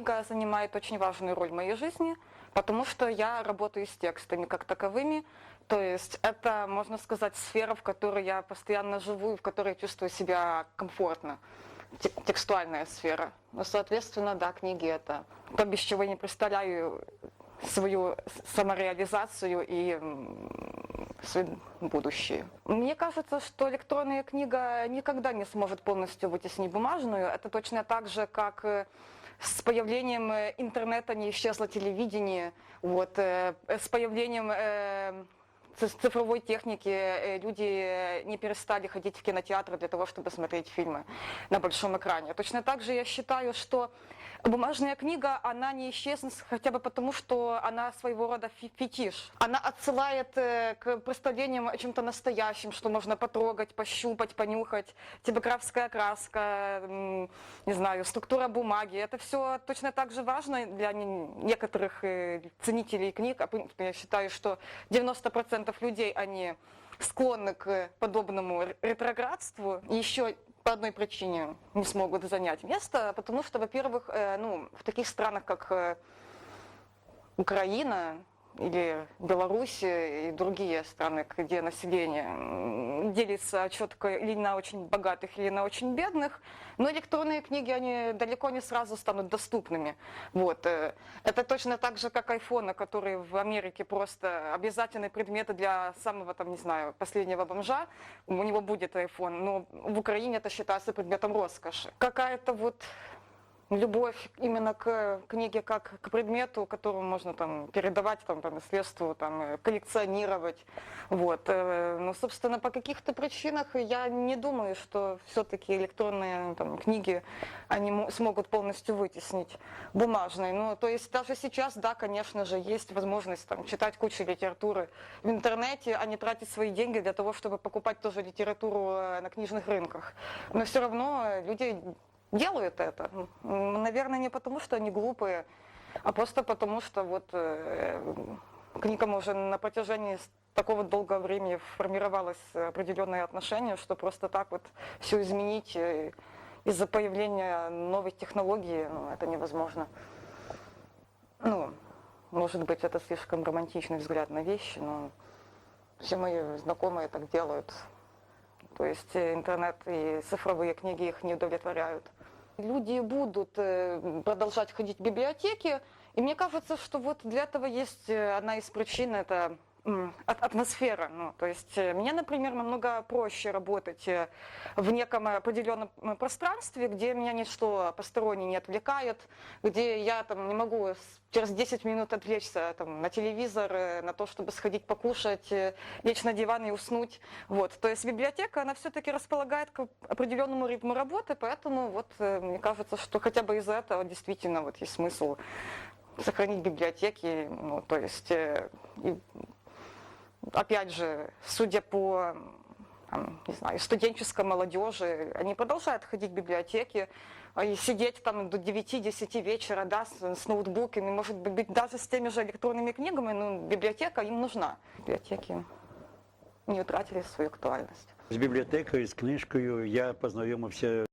книга занимает очень важную роль в моей жизни, потому что я работаю с текстами как таковыми. То есть это, можно сказать, сфера, в которой я постоянно живу и в которой чувствую себя комфортно. Те- Текстуальная сфера. Ну, соответственно, да, книги это то, без чего я не представляю свою самореализацию и будущее. Мне кажется, что электронная книга никогда не сможет полностью вытеснить бумажную. Это точно так же, как э, с появлением э, интернета не исчезло телевидение. Вот, э, с появлением э, цифровой техники люди не перестали ходить в кинотеатры для того, чтобы смотреть фильмы на большом экране. Точно так же я считаю, что бумажная книга, она не исчезнет хотя бы потому, что она своего рода фетиш. Она отсылает э, к представлениям о чем-то настоящем, что можно потрогать, пощупать, понюхать. Типографская краска, не знаю, структура бумаги. Это все точно так же важно для не- некоторых э, ценителей книг. А, Я считаю, что 90% людей, они склонны к подобному ре- ретроградству. Еще по одной причине не смогут занять место, потому что, во-первых, э, ну, в таких странах, как э, Украина или Беларусь и другие страны, где население делится четко или на очень богатых, или на очень бедных, но электронные книги, они далеко не сразу станут доступными. Вот. э, Это точно так же, как айфоны, которые в Америке просто обязательные предметы для самого, там, не знаю, последнего бомжа. У него будет айфон, но в Украине это считается предметом роскоши. Какая-то вот любовь именно к книге как к предмету, которому можно там передавать там, по наследству, там, э, коллекционировать. Вот. э, Но, собственно, по каких-то причинах я не думаю, что все-таки электронные там, книги они мо- смогут полностью вытеснить бумажные. Ну, то есть даже сейчас, да, конечно же, есть возможность там, читать кучу литературы в интернете, а не тратить свои деньги для того, чтобы покупать тоже литературу э, на книжных рынках. Но все равно люди делают это. Наверное, не потому, что они глупые, а просто потому, что вот э, к книгам уже на протяжении такого долгого времени формировалось определенное отношение, что просто так вот все изменить э, из-за появления новой технологии, ну, это невозможно. Ну, может быть, это слишком романтичный взгляд на вещи, но все мои знакомые так делают. То есть э, интернет и цифровые книги их не удовлетворяют. Люди будут э, продолжать ходить в библиотеки, и мне кажется, что вот для этого есть э, одна из причин, это атмосфера. Ну, то есть э, мне, например, намного проще работать э, в неком определенном м, пространстве, где меня ничто постороннее не отвлекает, где я там не могу через 10 минут отвлечься там, на телевизор, э, на то, чтобы сходить покушать, э, лечь на диван и уснуть. Вот. То есть библиотека, она все-таки располагает к определенному ритму работы, поэтому вот э, мне кажется, что хотя бы из-за этого действительно вот есть смысл сохранить библиотеки, ну, то есть э, и опять же, судя по там, не знаю, студенческой молодежи, они продолжают ходить в библиотеки а, и сидеть там до 9-10 вечера, да, с, с ноутбуками, может быть, даже с теми же электронными книгами, но библиотека им нужна. Библиотеки не утратили свою актуальность. З бібліотекою, з книжкою я познайомився